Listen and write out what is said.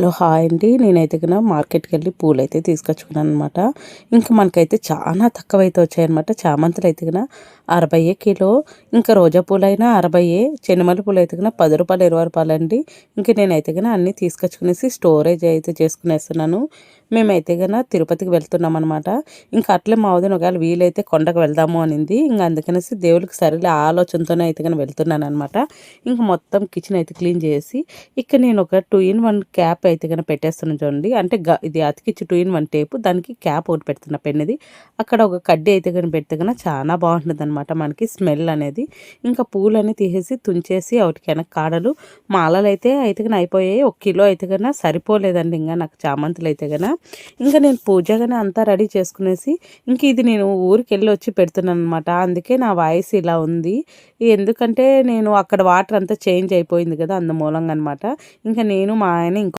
Hello hi అండి. నేనైతే కన్నా మార్కెట్కి వెళ్ళి పూలు అయితే తీసుకొచ్చుకున్నాను అనమాట ఇంకా మనకైతే చాలా తక్కువ అయితే వచ్చాయన్నమాట. చామంతులు అయితే కన్నా అరవై కిలో. ఇంకా రోజా పూలు అయినా అరవై పూలు అయితే కన్నా పది రూపాయలు ఇరవై రూపాయలు అండి ఇంకా నేనైతే కన్నా అన్నీ తీసుకొచ్చుకునేసి స్టోరేజ్ అయితే చేసుకునేస్తున్నాను. మేమైతే కన్నా తిరుపతికి వెళ్తున్నాం అనమాట ఇంకా అట్లే మా వదిన ఒకవేళ వీలైతే కొండకు వెళ్దాము అనింది. ఇంకా అందుకనేసి దేవుడికి సరిలే ఆలోచనతోనే అయితే కన్నా వెళ్తున్నాను అనమాట ఇంకా మొత్తం కిచెన్ అయితే క్లీన్ చేసి ఇక్కడ నేను ఒక టూ ఇన్ వన్ క్యాప్ అయితే కనుక పెట్టేస్తున్నాను చూడండి. అంటే ఇది అతికిచ్చి టూ ఇన్ వన్ టేపు. దానికి క్యాప్ ఒకటి పెడుతున్న పెన్నది. అక్కడ ఒక కడ్డీ అయితే కనుక పెడితే కనుక చాలా బాగుంటుంది అనమాట మనకి స్మెల్ అనేది. ఇంకా పూలని తీసేసి తుంచేసి వాటికి వెనక కాడలు మాలలు అయితే అయితే కనుక అయిపోయాయి. ఒక కిలో అయితే కనుక సరిపోలేదండి ఇంకా నాకు చామంతులు అయితే కనుక ఇంకా నేను పూజగానే అంతా రెడీ చేసుకునేసి ఇంక ఇది నేను ఊరికి వెళ్ళి వచ్చి పెడుతున్నాను అనమాట అందుకే నా వాయిస్ ఇలా ఉంది. ఎందుకంటే నేను అక్కడ వాటర్ అంతా చేంజ్ అయిపోయింది కదా అందు మూలంగా అనమాట ఇంకా నేను మా ఆయన ఇంకో